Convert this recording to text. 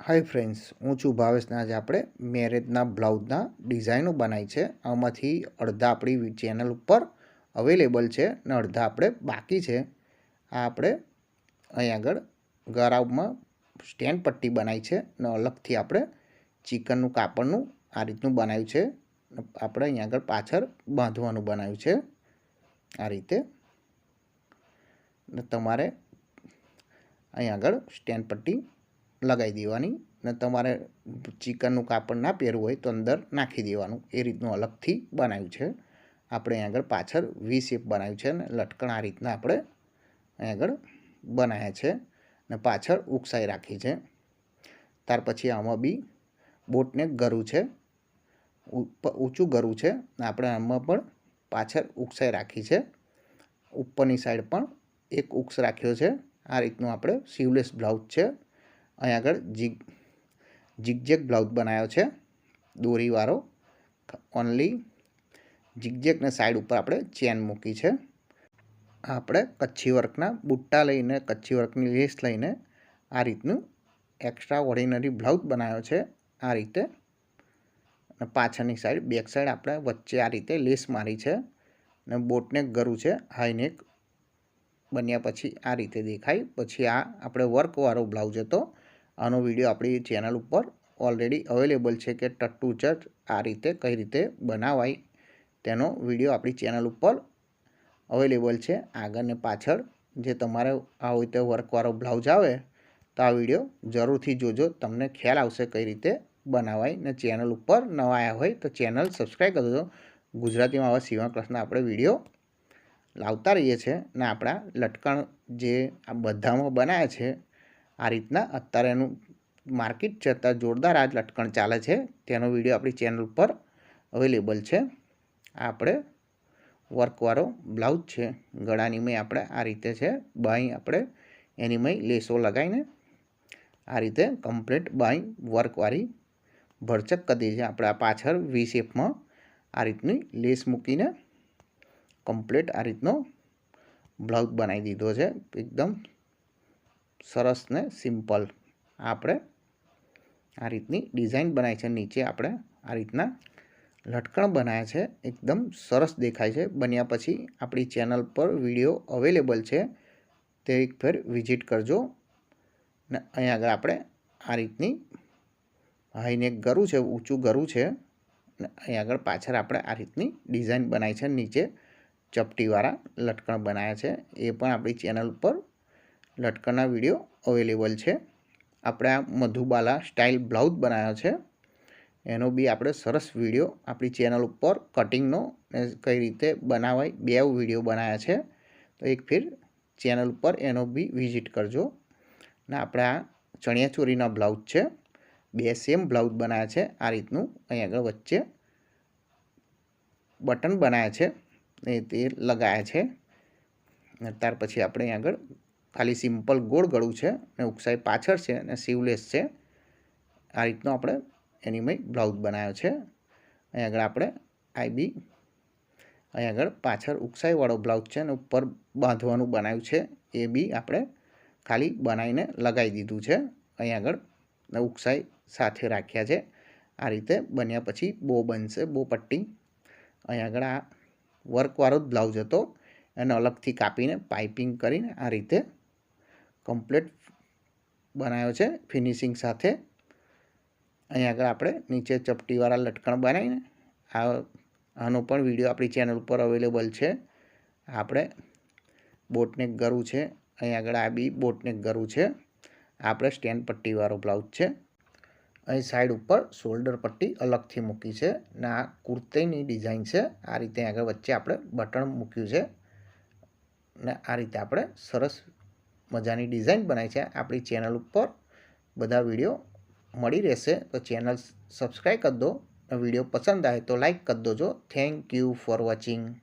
Hi friends, હું છું ભાવેશના આજે આપણે મેરેજના બ્લાઉઝના ડિઝાઇનો બનાવી છે. આમાંથી અડધા આપણી ચેનલ ઉપર અવેલેબલ છે અને અડધા આપણે બાકી છે. આ આપણે અહીં આગળ ગરાવમાં સ્ટેન્ડ પટ્ટી બનાવી છે અને અલગથી આપણે ચિકનનું કાપડનું આ રીતનું બનાવ્યું છે. આપણે અહીં આગળ પાછળ બાંધવાનું બનાવ્યું છે આ રીતે. ને તમારે અહીં આગળ સ્ટેન્ડ પટ્ટી લગાવી દેવાની ને તમારે ચિકનનું કાપડ ના પહેરવું હોય તો અંદર નાખી દેવાનું. એ રીતનું અલગથી બનાવ્યું છે. આપણે અહીં આગળ પાછળ વી શેપ બનાવ્યું છે ને લટકણ આ રીતના આપણે અહીં આગળ બનાવ્યા છે ને પાછળ ઉકસાઈ રાખી છે. ત્યાર પછી આમાં બી બોટને ગરું છે. ઊંચું ગરું છે ને આપણે આમાં પણ પાછળ ઉકસાઈ રાખી છે. ઉપરની સાઈડ પણ એક ઉક્સ રાખ્યો છે. આ રીતનું આપણે સીવલેસ બ્લાઉઝ છે. અહીં આગળ જીગ જીગજેક બ્લાઉઝ બનાવ્યો છે. દોરીવાળો ઓનલી જીગજેકને સાઈડ ઉપર આપણે ચેન મૂકી છે. આપણે કચ્છી વર્કના બુટ્ટા લઈને, કચ્છી વર્કની લેસ લઈને આ રીતનું એક્સ્ટ્રા ઓર્ડિનરી બ્લાઉઝ બનાવ્યો છે આ રીતે. અને પાછળની સાઈડ બેક સાઈડ આપણે વચ્ચે આ રીતે લેસ મારી છે. અને બોટને ગરું છે હાઈનેક બન્યા પછી આ રીતે દેખાય. પછી આ આપણે વર્કવાળો બ્લાઉઝ હતો. આનો વીડિયો આપણી ચેનલ ઉપર ઓલરેડી અવેલેબલ છે કે ટટ્ટુ ચર્ચ આ રીતે કઈ રીતે બનાવાય તેનો વીડિયો આપણી ચેનલ ઉપર અવેલેબલ છે. આગળ ને પાછળ જે તમારે આ હોય તે વર્કવાળો બ્લાઉઝ આવે તો આ વીડિયો જરૂરથી જોજો. તમને ખ્યાલ આવશે કઈ રીતે બનાવાય ને ચેનલ ઉપર નવા આવ્યા હોય તો ચેનલ સબસ્ક્રાઈબ કરી દો ગુજરાતીમાં આવા સીવા ક્લાસના આપણે વીડિયો લાવતા રહીએ છીએ ને આપણા લટકણ જે આ બધામાં બનાવ્યા છે આ રીતના અત્યારે એનું માર્કેટ છે, અત્યારે જોરદાર આ લટકણ ચાલે છે. તેનો વીડિયો આપણી ચેનલ પર અવેલેબલ છે. આ આપણે વર્કવાળો બ્લાઉઝ છે, ગળાની મેં આપણે આ રીતે છે બાઈ આપણે એની મેં લેસો લગાવીને આ રીતે કમ્પ્લીટ બાઈ વર્કવાળી ભરચક કરી છે. આપણે આ પાછળ વી શેપમાં આ રીતની લેસ મૂકીને કમ્પ્લીટ આ રીતનો બ્લાઉઝ બનાવી દીધો છે. એકદમ સરસ ને સિમ્પલ. આપણે આ રીતની ડિઝાઇન બનાવી છે. નીચે આપણે આ રીતના લટકણ બનાવ્યા છે. એકદમ સરસ દેખાય છે. બન્યા પછી આપણી ચેનલ પર વીડિયો અવેલેબલ છે. તે એક ફેર વિઝિટ કરજો. ને અહીં આગળ આપણે આ રીતની હાઈનેક ગરું છે. ઊંચું ગરું છે. ને અહીં આગળ પાછળ આપણે આ રીતની ડિઝાઇન બનાવી છે. નીચે ચપટીવાળા લટકણ બનાવ્યા છે. એ પણ આપણી ચેનલ પર લટકણના વીડિયો અવેલેબલ છે. આપણે આ મધુબાલા સ્ટાઇલ બ્લાઉઝ બનાવ્યો છે. એનો બી આપણે સરસ વીડિયો આપણી ચેનલ ઉપર કટિંગનો કઈ રીતે બનાવાય બે વીડિયો બનાવ્યા છે. તો એક ફીર ચેનલ ઉપર એનો બી વિઝિટ કરજો. ને આપણે આ ચણિયાચોરીના બ્લાઉઝ છે. બે સેમ બ્લાઉઝ બનાવ્યા છે આ રીતનું. અહીં આગળ વચ્ચે બટન બનાવ્યા છે. એ તે લગાયા છે. ત્યાર પછી આપણે અહીં આગળ ખાલી સિમ્પલ ગોળ ગળું છે અને ઉકસાઈ પાછળ છે અને સીવલેસ છે. આ રીતનો આપણે એની બ્લાઉઝ બનાવ્યો છે. અહીં આગળ આપણે આઈ બી અહીં આગળ પાછળ ઉકસાઈવાળો બ્લાઉઝ છે અને ઉપર બાંધવાનું બનાવ્યું છે. એ બી આપણે ખાલી બનાવીને લગાવી દીધું છે. અહીં આગળ ઉકસાઈ સાથે રાખ્યા છે. આ રીતે બન્યા પછી બો બનશે બો પટ્ટી. અહીં આગળ આ વર્કવાળો જ બ્લાઉઝ હતો. એને અલગથી કાપીને, પાઇપિંગ કરીને આ રીતે કમ્પ્લીટ બનાવ્યો છે ફિનિશિંગ સાથે. અહીં આગળ આપણે નીચે ચપટીવાળા લટકણ બનાવીને આ આનો પણ વીડિયો આપણી ચેનલ ઉપર અવેલેબલ છે. આપણે બોટને ગરું છે, અહીં આગળ આ બી બોટને ગરું છે. આપણે સ્ટેન્ડ પટ્ટીવાળો બ્લાઉઝ છે. અહીં સાઈડ ઉપર શોલ્ડર પટ્ટી અલગથી મૂકી છે ને આ કુર્તીની ડિઝાઇન છે. આ રીતે આગળ વચ્ચે આપણે બટન મૂક્યું છે ને આ રીતે આપણે સરસ મજાની ડિઝાઇન બનાવી છે. આપણી ચેનલ ઉપર બધા વીડિયો મળી રહેશે. તો ચેનલ સબસ્ક્રાઈબ કરી દો. વીડિયો પસંદ આવે તો લાઈક કરી દોજો. Thank you for watching